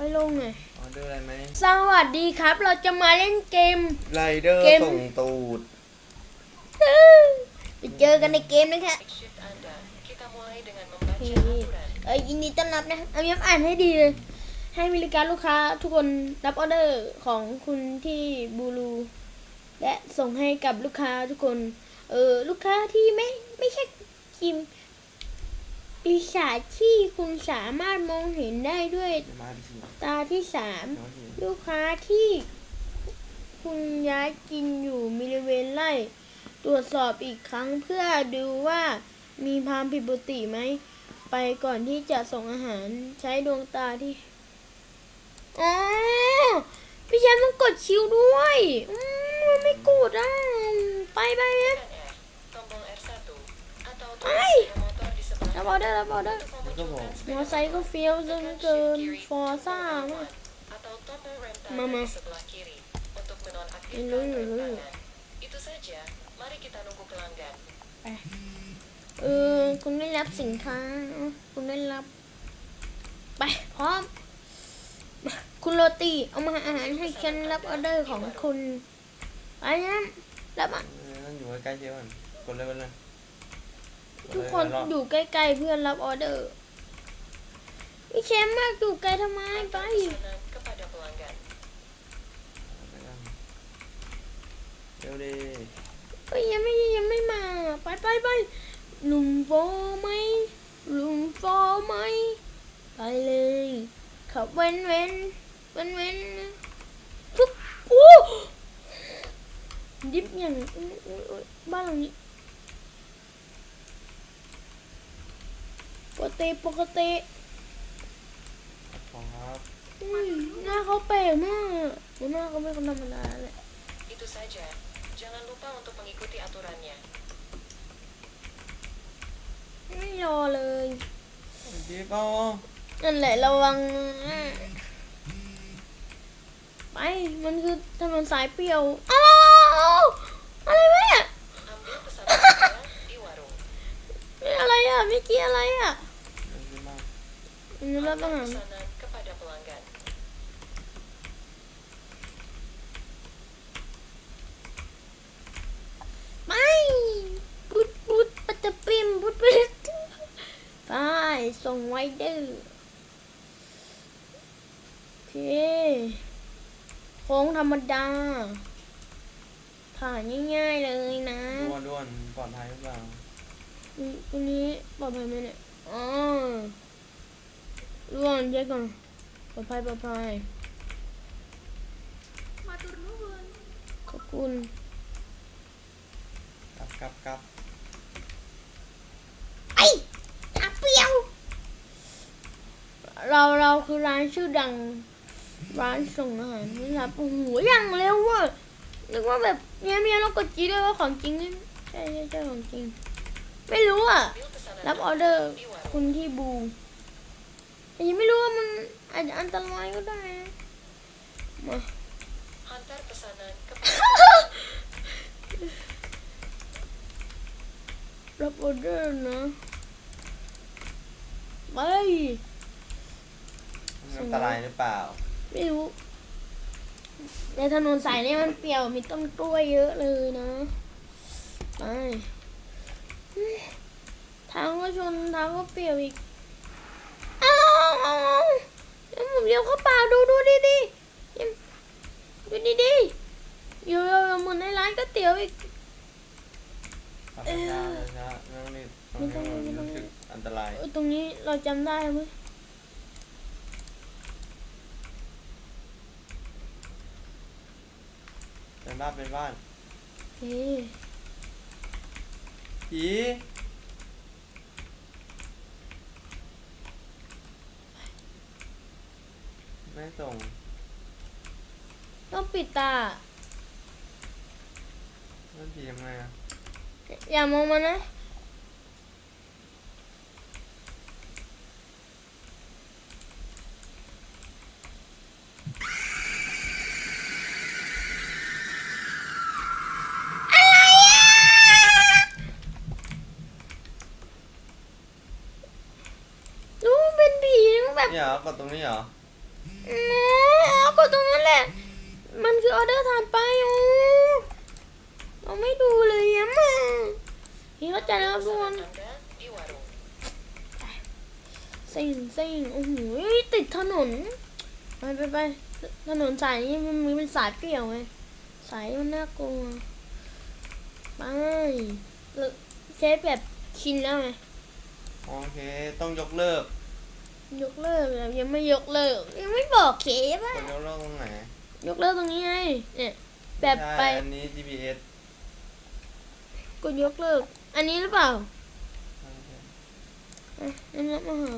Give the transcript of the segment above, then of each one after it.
ค่อยลงหน่อยออเดอร์อะไรไหมสวัสดีครับ เราจะมาเล่นเกม ไรเดอร์เกม ส่งตูด ไปเจอกันในเกมนะคะ Shift Anda, kita mulai dengan membaca Oke. aturan. เอ้ยยินดีต้อนรับนะเอาย้ำอ่านให้ดีเลย ให้บริการลูกค้าทุกคนรับออเดอร์ของคุณที่บูรู และส่งให้กับลูกค้าทุกคน เออลูกค้าที่ไม่ไม่ใช่กิม ปีศาจที่คุณสามารถมองเห็นได้ด้วยเดี๋ยวมาดิสิตาที่สามเดี๋ยวมาดิลูกค้าที่คุณย้ายกินอยู่บริเวณไร่ตรวจสอบอีกครั้งเพื่อดูว่ามีความผิดปกติไหม ไปก่อนที่จะส่งอาหารใช้ดวงตาที่อ๋อพี่แชมป์ต้องกดชิวด้วยอืมไม่กดอะไปไปนะ แล้วบอเดอร์แล้วบอเดอร์มันก็อไซค์ก็เฟี้ยวจนเกินฟอร์ซ่ามาก Mama. Ini dulu. Itu saja. Mari เออคุณได้รับสินค้า คุณได้รับ ไป พร้อม คุณโรตี เอามาอาหารให้ฉันรับออเดอร์ของคุณไปนะรับอะนั่นอยู่ใกล้เชฟกันกดเลยกันเลย ทุกคนรอบอยู่ใกล้ๆเพื่อนรับออเดอร์พี่แชมป์มากอยู่ไกลทำไมไป Antar pesanan kepada pelanggan. เร็วดิเอ้ยยังไม่ยังไม่มา ไปไปไปลุงโฟไหมลุงโฟไหมไปเลยขับเว้นเว้นเว้นเว้นทุกโอ้ดิบอย่างอุ๊ยอุ๊ยอุ๊ยบ้านหลังนี้ปก ติปกติของครับอุ้ยหน้าเขาแปลกมากหน้าเขาไม่คนธรรมดาเลย Itu saja. Jangan lupa untuk mengikuti aturannya. ไม่รอเลยเชฟก็นั่นแหละระวังนะไป มันคือถนนสายเปรี้ยวอ้าวอะไรวะเนี่ย Ambil pesanan Anda di warung. นี่อะไรอะไม่กี้อะไรอะเร็วมาก มันจะรับอา Antar หาร pesanan kepada pelanggan. ไม่ปุ๊ดปุ๊ดปัตตะปิมปุ๊ดปุ๊ดไปส่งไว้เด้อโอเคโค้งธรรมดา ผ่านง่ายๆเลยนะด้วนด้วนปลอดภัยหรือเปล่า อืมตรงนี้ปลอดภัยไหมเนี่ยอ๋อ ร่วงเช็คก่อนปลอดภัยปลอดภัยขอบคุณกลับกลับกลับไอ้ตาเปรี้ยว เราเราคือร้านชื่อดัง ร้านส่งอาหารนะครับโอ้โหอย่างเร็วเว่ะนึกว่าแบบเนี้ยเนี้ยเรากดจีด้วยว่าของจริงนี่ใช่ใช่ใช่ของจริง ไม่รู้อะ Ambil pesanan รับออ Anda เดอร์ di warung. คุณที่บูแต่ ยังไม่รู้ว่ามันอาจจะอันตรายก็ได้นะมา Antar pesanan kepada รับออเดอร์นะไปมันอันตรายหรือเปล่า ไม่รู้ ในถนนสายนี้มันเปลี่ยวมีต้นกล้วยเยอะเลยนะ ไป ทางก็ชนทางก็เปลี่ยวอีกอ้าวเดี๋ยว ผมเลี้ยวเข้าป่าดูดูดิดิดูดิดิอยู่ๆเหมือนในร้านก๋วยเตี๋ยวอีกขับช้าๆช้าๆไม่ต้องรีบตรงนี้มันรู้สึกอันตรายตรงนี้เราจำได้ไหมเป็นบ้านเป็นบ้านเฮ้ยผี ไม่ส่ง ต้องปิดตานั่นผีทำไงอะอย่ามองมันนะ รู้มันเป็นผีนะแบบนี่เหรอกดตรงนี้เหรอ อืมเอากดตรงนั้นแหละ มันคือออเดอร์ทานไปอ้เราไม่ดูเลยอะมานี่เข้าใจแล้วครับทุกคน Pesanan Anda di warung. ซิงซิงโอ้โหติดถนน ไปไปไปถนนสายนี้มันมีเป็นสายเปรี่ยวไงสายมันน่ากลัวไปแล้วเชฟแบบชินแล้วไงโอเค ต้องยกเลิก ยกเลิกแล้วยังไม่ยกเลิก ยังไม่บอกเคฟกอะดยกเลิกตรงไหนยกเลิกตรงนี้ไงเนี่ยแบบไปใช่อันนี้ GPS กดยกเลิก อันนี้หรือเปล่าอะอันนี้มาหา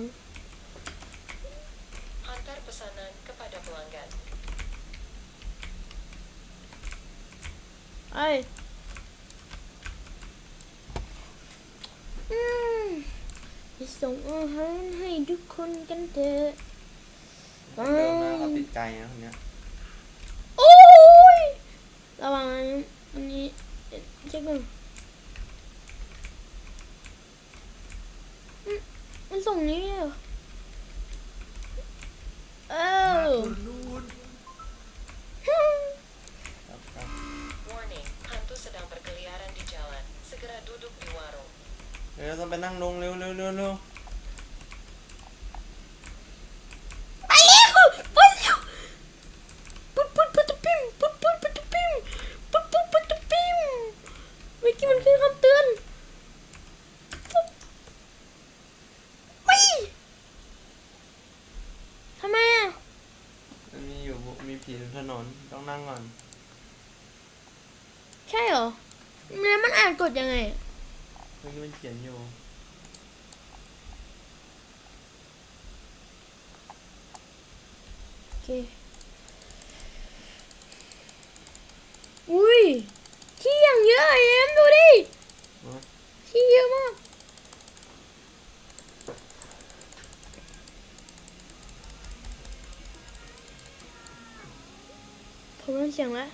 Antar pesanan kepada pelanggan. ไอ้อืม ไปส่งอาหารให้ทุกคนกันเถอะเดิมนะเขาติดใจนะคนเนี้ยโอ้ยระวังนะอันนี้เอ๊ะเช็คก่อนอืมมันส่งนี้เหรอเออ ครับครับ Warning, hantu sedang berkeliaran di jalan. Segera duduk di warung. เดี๋ยวเราต้อง ไปนั่งลงเร็วเร็วเร็วเร็ว ไปแล้วไปแล้วปุ๊บปุ๊บปุ๊บตุ๊บปิ้มปุ๊บปุ๊บปุ๊บตุ๊บปิ้มปุ๊บปุ๊บปุ๊บตุ๊บปิ้มเมื่อกี้มันขึ้นคำเตือนปุ๊บไม่ทำไมอะ มันมีอยู่มีผีบนถนนต้องนั่งก่อน ใช่เหรอแล้วมันอ่านกดยังไงอะ เมื่อกี้มันเขียนอยู่โอเคอุ้ยที่อย่างเยอะอะเอ็มดูดิเนอะที่เยอะมากผมเริ่มเสียงแล้ว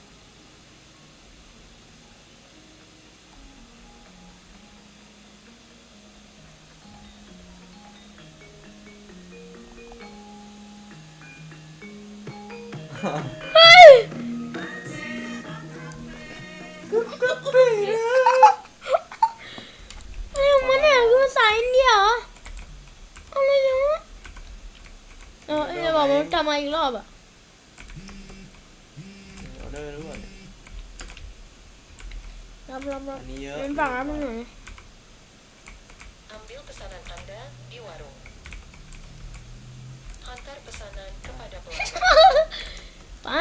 รับอันนี้เยอะเป็นฝั่งรับมันหน่อย Ambil pesanan Anda di warung. Antar pesanan kepada pelanggan. ไป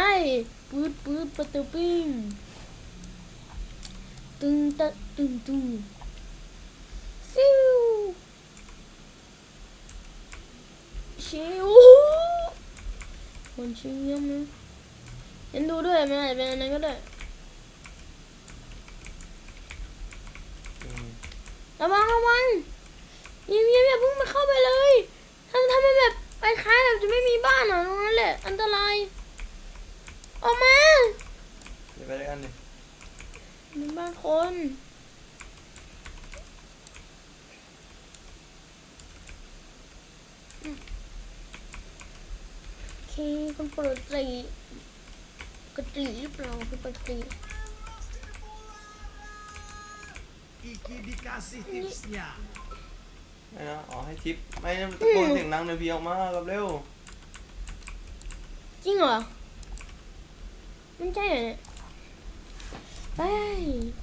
ปืดปืดประตูปิ้งตึงตะตึงตึงซิวชิวคนชิวยังนะเห็นดูด้วยมันอาจจะเป็นอะไรก็ได้ อืม ระวังระวังเยี่ยมเยี่ยมอย่าเพิ่งมาเข้าไปเลยถ้าถ้ามันแบบไปคล้ายแบบจะไม่มีบ้านอะตรงนั้นแหละ อันตราย ออกมา เดี๋ยวไปด้วยกันดิ มีบ้านคนอืมโอเคคนปก ติปกติหรือเปล่าคนปกติ Kiki dikasih tipsnya. ไม่นะอ๋อให้ทิปไม่นะตะโกนเสียงดังเดี๋ยวผีออกมากับเร็วจริงเหรอไม่ใช่เหรอเนี่ยไป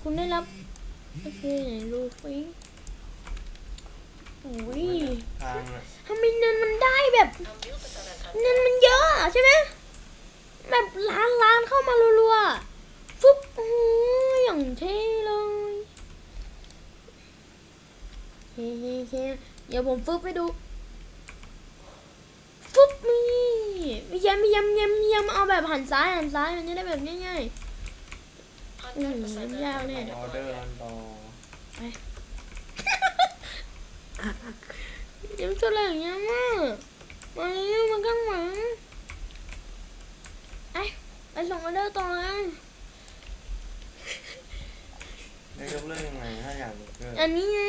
คุณได้รับโอเคลูฟิโอ้ยทางน่ะ ทำไมเนินมันได้แบบ Ambil pesanan เงิน Anda มันเยอะอะใช่ไหม แบบล้านล้านเข้ามารัวๆฟึบโอ้ยอย่างเท่เลยเฮ้เฮ้เฮ้เดี๋ยวผมฟึบให้ดูฟึบนี่ไม่ย้ำไม่ย้ำย้ำย้ำเอาแบบหันซ้ายหันซ้ายมันจะได้แบบง่าย Antar Hmm, pesanan ya, kepada nih. ออเดอร์ pelanggan. กันต่อๆย้ำตัวอะไรอย่างเงี้ยมามาเร็วมาข้างหลัง ไอ้ไปส่งออเดอร์ต่อเลยได้ยกเลิกยังไงถ้าอยากยกเลิกอันนี้ไง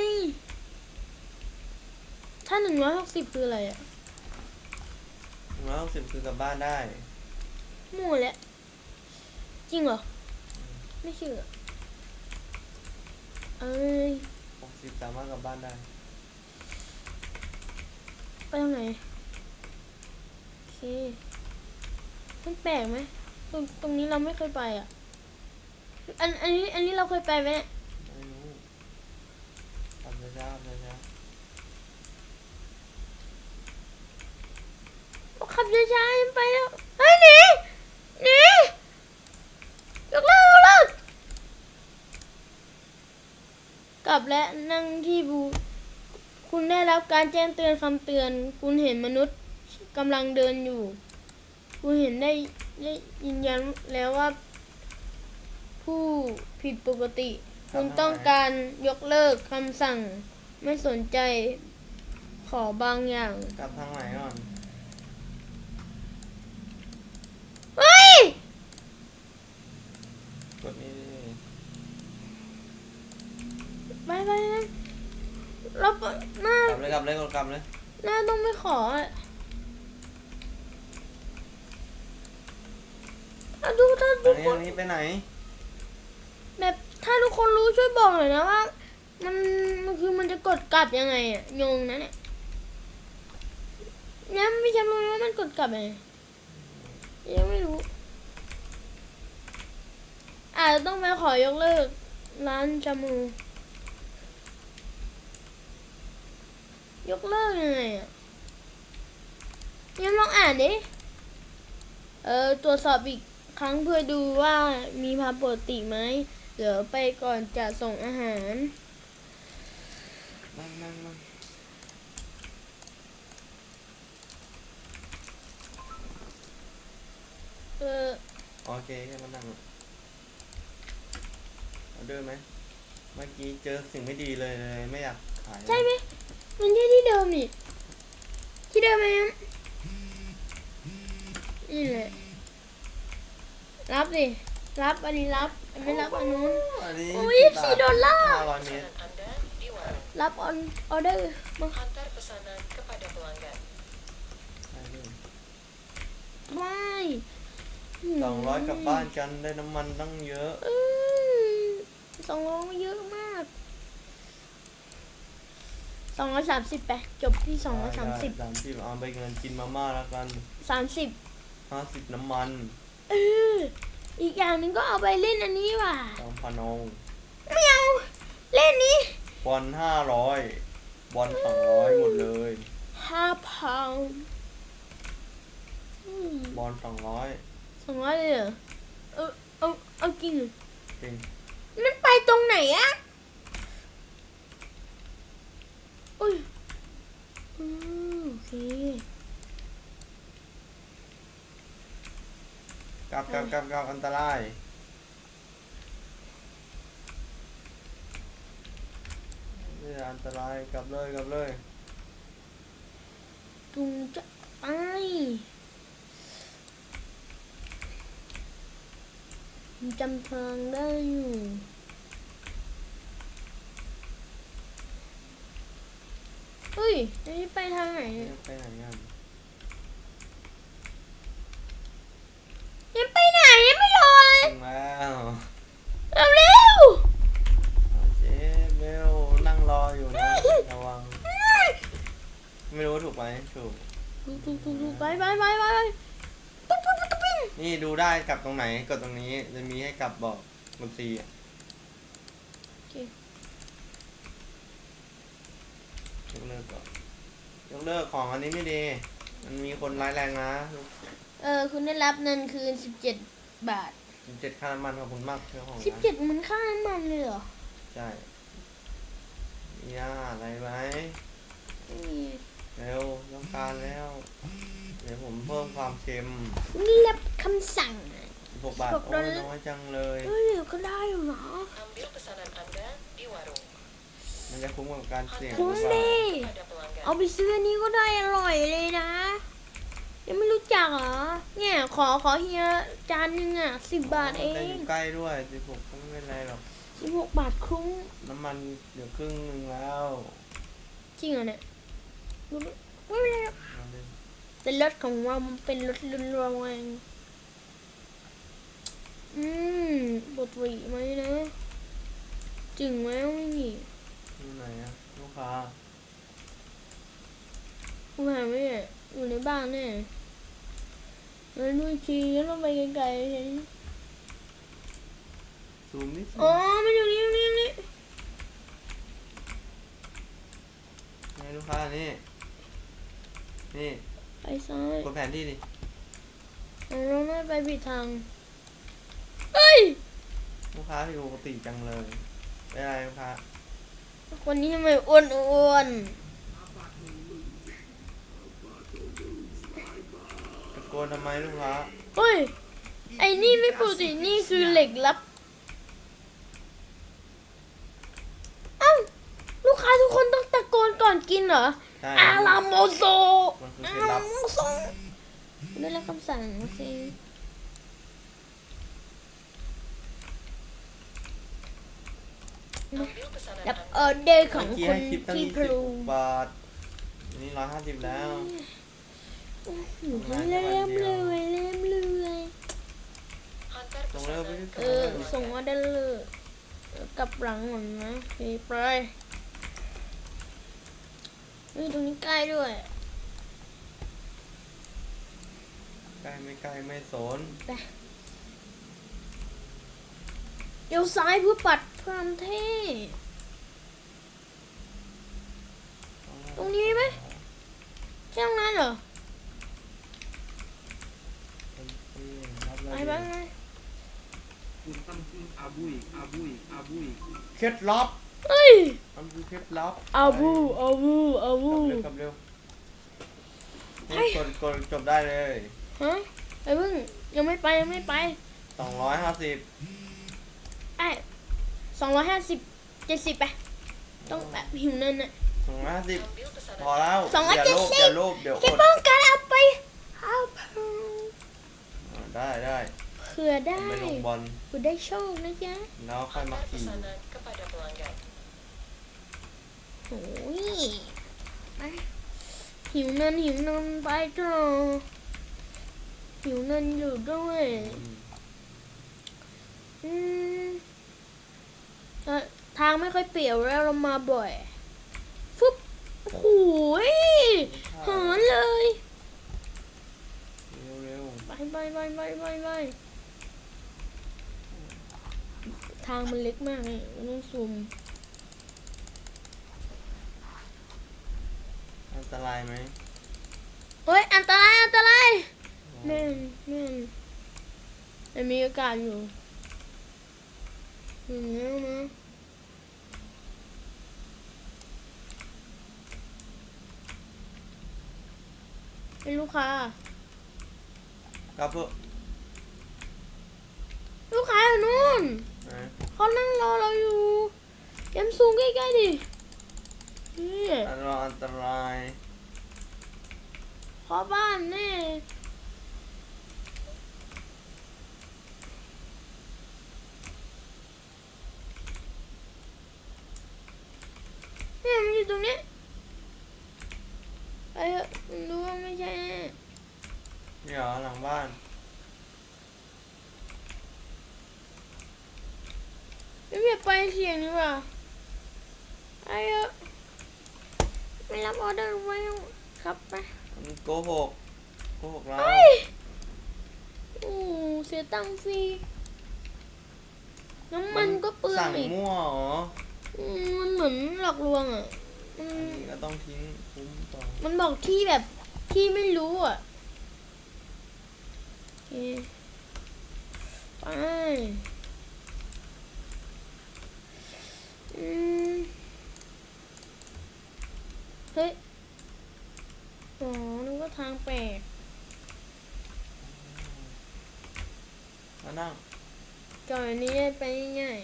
ถ้าหนึ่งร้อยหกสิบคืออะไรอะร้ร้อยหกสิบคือกลับบ้านได้หมู่แหละจริงเหรอ ไม่เชื่อเอ้ยหกสิบสามารถกลับบ้านได้ ไปทางไหน โอเค มันแปลกไหมตรงตรงนี้เราไม่เคยไปอะ อันอันนี้อันนี้เราเคยไปไหมเนี่ยไม่รู้ทำช้าๆทำช้าเราขับช้าๆไปแล้วเฮ้ยหนีหนียกเลิกยกเลิกกลับและนั่งที่บู คุณได้รับการแจ้งเตือนคำเตือน คุณเห็นมนุษย์กำลังเดินอยู่ คุณเห็นได้ได้ยืนยันแล้วว่า ผู้ผิดปกติคุณต้องการยกเลิกคำสั่งไม่สนใจขอบางอย่างๆกลับทางไหนก่อนเฮ้ย กดนี่ดิไปไปไปเราปหน้ากลับเลยกลับเลยกดกลับเลย หน้าต้องไม่ขออะ ถ้าดูถ้าอัทุนกนี้คอันนนี้ไปไหน แบบถ้าทุกคนรู้ช่วยบอกหน่อยนะว่า มันมันคือมันจะกดกลับยังไงอะงงนะเนี่ยเนี่ยไม่จำรู้ว่ามันกดกลับยังไงยังไม่รู้อาจจะต้องไปขอยกเลิก ร้านจามู ยกเลิกยังไงอะยังลองอ่านดิเออตรวจสอบอีก ครั้งเพื่อดูว่ามีภาพปกติไหมเดี๋ยวไปก่อนจะส่งอาหารนั่งนั่งนั่งเออโอเคแค่มานั่งเอาด้วยไหมเมื่อกี้เจอสิ่งไม่ดีเลยเลยไม่อยากขายใช่ไหมมันใช่ที่เดิมนี่ที่เดิมไหมครับนี่แหละ รับดิ รับอันนี้รับไม่รับอันนู้น อันนี้โอ้ยสี่ดอลลาร์ ห้าร้อยเมตร Pesanan Anda di warung. รับออนออเดอร์มา Antar pesanan kepada pelanggan. ใช่ด้วยไม่สองร้อยกลับบ้านกันได้น้ำมันตั้งเยอะสองร้อยเยอะมากสองร้อยสามสิบไปจบที่สองร้อยสามสิบสามสิบเอาไปเงินกินมาม่าแล้วกันสามสิบห้าสิบน้ำมัน เอออีกอย่างหนึ่งก็เอาไปเล่นอันนี้ว่ะสองพันองไม่เอาเล่นนี้บอลห้าร้อยบอลสองร้อยหมดเลยห้าพาวด์บอลสองร้อยสองร้อยเลยเหรอเออเอาเอาจริงเหรอจริงมันไปตรงไหนอะอุ้ยอืมโอเค กลับกลับกลับกลับอันตราย นี่อันตรายกลับเลยกลับเลยตุงจะไปผมจำทางได้อยู่เฮ้ยอันนี้ไปทางไหนนี่เนี่ย ไปไหนกัน ยังไปไหนยังไม่รอเลย ถึง แล้วเร็วเร็วเจ๊เบลนั่งรออยู่นะระวัง ไม่รู้ว่าถูกไหมถูกถูกถูกถูกถูกไปไปไปไปไปปุ๊บปุ๊บปุ๊บปุ๊บนี่ดูได้กลับตรงไหนกดตรงนี้จะมีให้กลับบอกบนซีอะโอเคยกเลิกก่อนยกเลิกของอันนี้ไม่ดี มันมีคนร้ายแรงนะ เออคุณได้รับเงินคืนสิบเจ็ ดบาทเจ็ดค่าน้ำมันขอบคุณมากเจ้าของสิบร้านเจ็ดมันค่าน้ำมันเลยเหรอใช่มีอะไรไหมไม่มีเร็วต้องการแล้ว เดี๋ยวผมเพิ่มความเค็มนี่รับคำสั่งอะ หกบาทหกโอ้ดอลยลาร์ น้อยจังเลย เฮ้ยเดี๋ยวก็ได้อยู่นะ Ambil pesanan Anda di warung. มันจะคุ้มกับการเสี่ยงคุ้มหรือเปล่าดิ Kepada pelanggan. เอาไปซื้ออันนี้ก็ได้อร่อยเลยนะ ยังไม่รู้จักเหรอ เนี่ย ขอขอเฮียจานหนึงอะสิบบาทเอแต่งอยู่ใกล้ด้วยสิบหกก็ไม่เป็นไรหรอก สิบหกบาทคุ้มน้ำมันเดี๋ยวครึ่งหนึงแล้วจริงเหรอเนี่ยดูดิไม่เป็นไรหรอกเอาเลยแต่รถของเรามันเป็นรถรุนแรงอืมบทหวีไหมนะจึงไหมไม่มีอยู่ไหนอะลูกค้า กูหาไม่ได้อยู่ในบ้านแน่ แล้วดูอีกทีแล้วเราไปไกลๆเห็นซูมนิดอ๋อ มันอยู่นี่อยู่นี่อยู่นี่ไงลูกค้านี่ นี่ ไปซ้ายกดแผนที่ดิเอาเราไม่ไปผิดทางเอ้ย ลูกค้าผิดปกติจังเลยเป็นอะไรลูกค้า คนนี้ทำไมอ้วนอ้วนตะโกนทำไมลูกค้าๆเฮ้ย ไอ้นี่ไม่ปกตินี่คือเหล็กลับ เอ้า ลูกค้าทุกคนต้องตะโกนก่อนกินเหรอ ใช่อาลาโมโซมันคืออาเคล็ดลาลับโมโซได้รับคำสั่งโอเค Ambil pesanan รับ Anda. ออเดอร์ของเมื่อกี้คุให้ณคลิปตั้งที่ยี่พสิบลู บาทอันนี่ร้อยห้าสิบแล้วหนูก็ เล่มเลยเล่มเลย Hantar ส่งเร็วไป pesanan ที่เออส่งออเดอร์เลยกลับหลังหมดนะโอเคไปเฮ้ยตรงนี้ใกล้ด้วยใกล้ไม่ใกล้ไม่สนเดี๋ยวซ้ายเพื่อปัดความเท่ตรงนี้ไหมใช่ตรงนั้นเหรอ รับ ไปเลยบ้างไหม Puntam pun abui, abui, abui. เคล็ดลับเฮ้ยมันคือเคล็ดลับอาบูอาบูอาไปบูกลับเร็วกลับเร็วกดกดจบได้เลยฮะไอ้เพิ่งยังไม่ไปยังไม่ไปสองร้อยห้าสิบไอ้สองร้อยห้าสิบเจ็ดสิบไปต้องแบบหิวนั่นน่ะสองร้อยห้าสิบ Ambil pesanan พอแล้วสองร้อยอย่าเจ็ดโลภสิบอย่าโลภเดี๋ยวแค่อดป้องกันเอาไปเอาไป อ่า ได้ได้เผื่อได้ไปลงบอลเผื่อได้โชคนะจ๊ะแล้วค่อยมา Hantar ขี่ pesanan kepada pelanggan. โอ้ยไปหิวนันหิวนันไปจ้าหิวนันอยู่ด้วยอืมอืมแต่ทางไม่ค่อยเปลี่ยวแล้วเรามาบ่อยฟึบโอ้โหยเหินเลยเร็วเร็ว ไปไปไปไปไปไปทางมันเล็กมากเลยมันต้องซูมอันตรายไหมเฮ้ยอันตรายอันตรายแม่นแม่นแต่มีอากาศอยู่ถึงแล้วนะเป็นลูกค้า กลับเถอะลูกค้าอยู่นู่นไหนเขานั่งรอเราอยู่เอ็มซูมใกล้ๆดินี่อันตรายอันตรายขอบ้านแน่เนี่ยมันอยู่ตรงนี้ไปเถอะมันรู้ว่าไม่ใช่แน่ นี่เหรอหลังบ้านไม่อยากไปเสียงดีกว่าไปเถอะไม่รับออเดอร์ไว้ครับไปมันโกหกโกหกเราไปโอ้เสียตังค์ฟรีน้ำมันก็เปลืองสั่งอีกมั่วเหรออืมมันเหมือนหลอกลวงอะมันอันนี้ก็ต้องทิ้งคุ้มต่อ มันบอกที่แบบที่ไม่รู้อะโอเค ไปอืมเฮ้ย อ๋อ นึกว่าทางแปลกมานั่งก่อนนี้ไปง่าย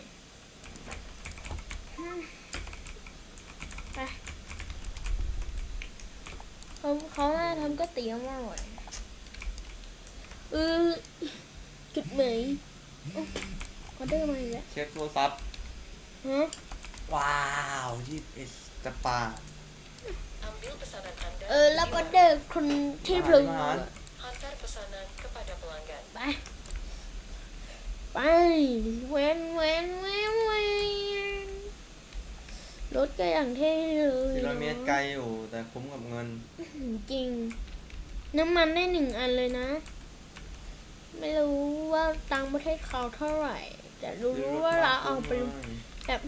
ไปเขาเขาน่าทำก๋วยเตี๋ยวมาอร่อย เออจุดเหมยเอ้าออเดอร์มาอีกแล้วเช็คโทรศัพท์ฮะว้าวยี่สิบเอ็ดสปา Ambil pesanan Anda เออรับออเดอร์คนที่พลุงอาหาร Antar pesanan kepada pelanggan ไป ไปเว้นเว้นเว้นเว้นรถก็อย่างเท่เลยกิโลเมตรไกลอยู่แต่คุ้มกับเงิน จริง น้ำมันได้หนึ่งอันเลยนะ ไม่รู้ว่าตังค์ประเทศเขาเท่าไหร่ แต่รู้ว่าเราเอาไปแบบ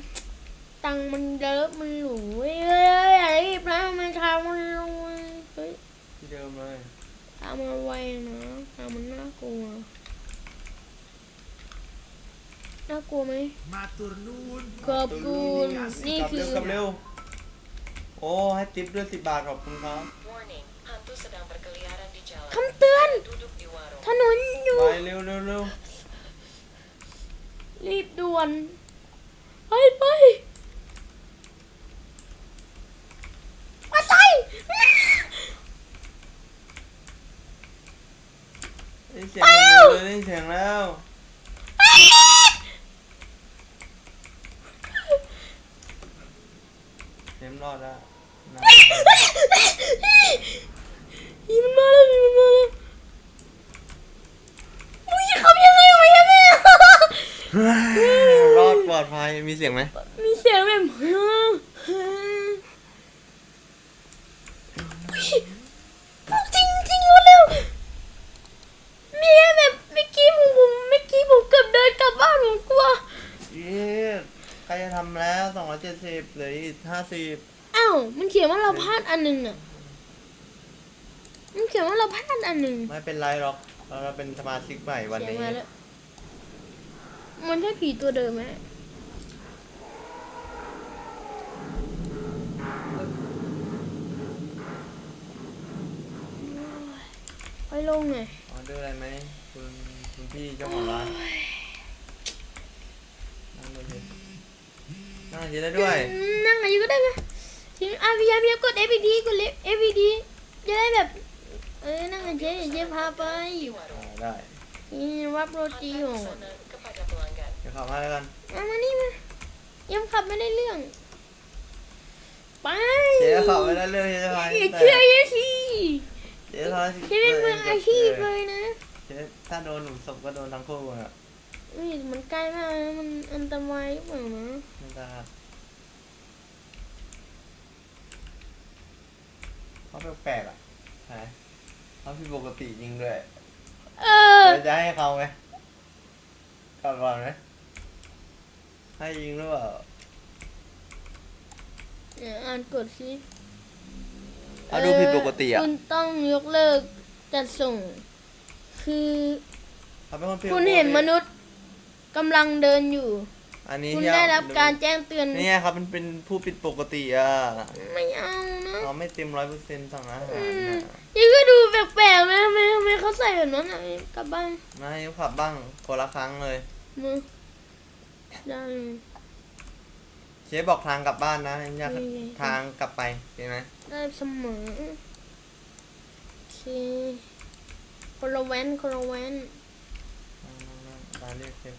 ตังค์มันเยอะมันหรูเว้ยเฮ้ยเฮ้ยอย่ารีบนะมันทำมันลงเฮ้ยที่เดิมเลยทำมันไวนะทำมันน่ากลัวน่ากลัวไหม Matur nuwun. ขอบคุณนี่กลับคืเร็อวกลับเร็ว โอ้ ให้ติปด้วยสิบบาทขอบคุณครับ Warning, hantu sedang berkeliaran di jalan คำเตือน Duduk di warung ถนนอยู่ ไปเร็วเร็วเร็วรีบด่วนไปไปมาใส่ได้ยินเสียงแล้วได้ยินเสียงแล้วเต็มรอดแล้ว นะอีมันมาแล้วอีมันมาแล้วอุ้ยขับยังไงวะยังไงรอดปลอดภัยมีเสียงไหมมีเสียงแบบเฮ้อเฮ้อจริงจริงๆเร็วๆมีแบบเมื่อกี้ผมผมเมื่อกี้ผมเกือบเดินกลับบ้านผมกลัวเย้ใครจะทำแล้วสองร้อยเจ็ดสิบเหลืออีกห้าสิบอ้าวมันเขียนว่าเราพลาดอันหนึ่งอะ มันเขียนว่าเราพลาดอันหนึ่งไม่เป็นไรหรอก เราเป็นสมาชิกใหม่วันเสียงนี้ มาแล้วมันใช่ผีตัวเดิมไหมไปลงไงออเดอร์อะไรไหมคุณคุณพี่เจ้าของร้านนั่งเลยดินั่งเลยได้ด้วยนั่งไหนอยู่ก็ได้ไหมทีนี้อะพยายามพยายามกด FPD กด FPD จะได้แบบ เออนั่งกันเจ๊เดี๋ยวเจ๊พาไป di warung อ่าได้นี่รับโรตี Antar อยู่ pesanan kepada pelanggan เดี๋ยวขับมาแล้วกัน เอามานี่มายังขับไม่ได้เรื่อง ไปเจ๊ขับไม่ได้เรื่องเจ๊จะพาอย่าแต่เชื่อเยสิเจ๊พาเจ๊เป็นมืออาชีพเลยนะเจ๊ถ้าโดนหนุ่มศพก็โดนทั้งคู่อะอุ้ยมันใกล้มากนะมันอันตรายหรือเปล่านะไม่ได้เขาแปลกๆอะใช่ เขาผิดปกติจริงด้วยเออเราจะให้เขาไหมกลับก่อนไหมให้ยิงหรือเปล่าเดี๋ยวอ่านกดสิถ้าดูผิดปกติอะ คุณต้องยกเลิกจัดส่ง คือ เขาเป็นคนผิดปกติ คุณเห็นมนุษย์กำลังเดินอยู่ อันนี้คุณที่ได้รับการแจ้งเตือน เนี่ยครับมันเป็นผู้ผิดปกติอะไม่เอานะเราไม่เต็มร้อยเปอร์เซ็นต์สั่งอาหารอืมนะยังก็ดูแปลกๆไหมทำไมทำไมเขาใส่แบบนั้นอะกลับบ้านไม่ให้ขับบ้างคนละครั้งเลยมือได้เชฟบอกทางกลับบ้านนะอยากนี่ไงทางกลับไปเห็นไหมได้เสมอโอเคคนละแว้นคนละแว้นตาเรียกเชฟ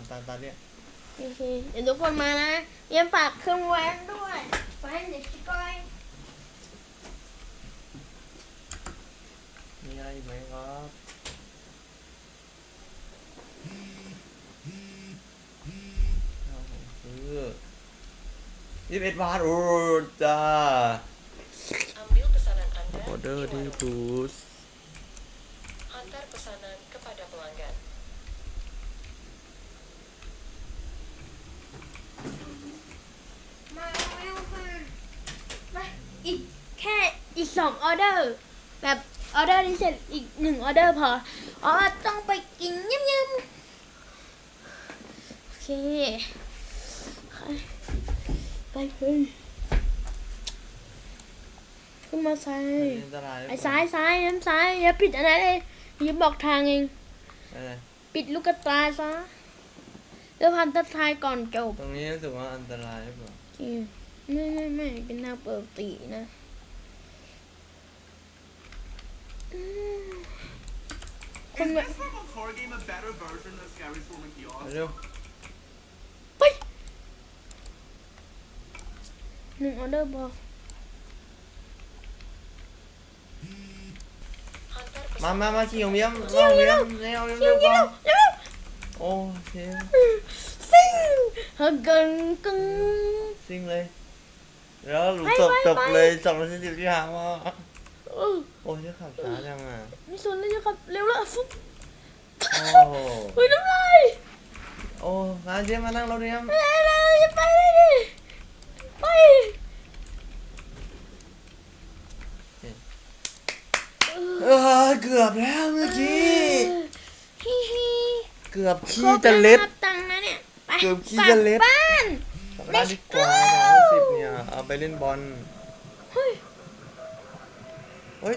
อ่าตาตาเรียกโอเคเดี๋ยวทุกคนมานะเยี่ยมฝากเครื่องแว้นด้วยแว้นเด็กชิก้อยมีอะไรอีกไหมครับเอาผมซื้อยี่สิบเอ็ดบาทโอ้จ้า Ambil pesanan Anda ออเดอ di ร์ที่ warung ทูส Antar pesanan kepada pelanggan มาแล้วค่ะไปอีกแค่ อีกสองออเดอร์ แบบออเดอร์นี้เสร็จอีกหนึ่งออเดอร์พออ๋อต้องไปกินยำยำโอเคไปขึ้นขึ้นมาซ้ายอันตรายหรือเปไอ้ล่ซ้ายซ้ายน้ำซ้ายอย่าปิดอันนั้นเลยอย่าบอกทางเองอะไรปิดลูกกระตาซะเดี๋ยวพันตัดทายก่อนจบตรงนี้รู้สึกว่าอันตรายหรือเปล่าจริงไม่ไม่ไม่เป็นทางปกตินะ ไปหนึ่งออเดอร์บอกมามามาชิวของเบี้ยมขี่ขเบี้ยมเร็วเร็วเร็วเร็วโอ้เชฟซิงฮักกันกังซิงเลยแล้วหลุดจบจบเลยสองร้อยสิบที่หามาโอ้ยจะขับช้าจังอะไม่สนเลยนะครับ เร็วแล้วฟุ๊บโอ้โหเฮ้ยน้ำลายโอ้มาเชฟมานั่งรถเบี้ยมเร็วเร็วจะไปเลยดิไปเออเกือบแล้วเมื่อกี้ฮิฮิเกือบขี้จะเล็ดครบแวนับตังค์นะเนี่ยไปเกือบขี้จะเล็ดกบ้านกลับบ้านดีกว่าสองสิบเนี่ยเอาไปเล่นบอลเฮ้ยเฮ้ย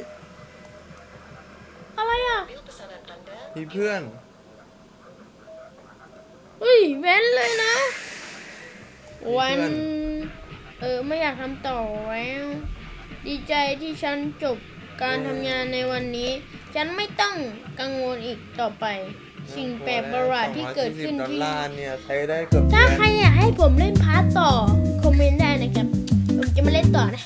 อะไรอะ Ambil pesanan Anda มีเพื่อนเฮ้ยเว้นเลยนะมีวันเพื่อนเออไม่อยากทำต่อแล้วดีใจที่ฉันจบการทำงานในวันนี้ ฉันไม่ต้องกังวลอีกต่อไป สิ่งแปลกประหลาดที่เกิดขึ้น240ดอลที่ ลาร์เนี่ยใช้ได้เกือบถ้าเดือนใครอยากให้ผมเล่นพาร์ทต่อ คอมเมนต์ได้นะครับ ผมจะมาเล่นต่อนะ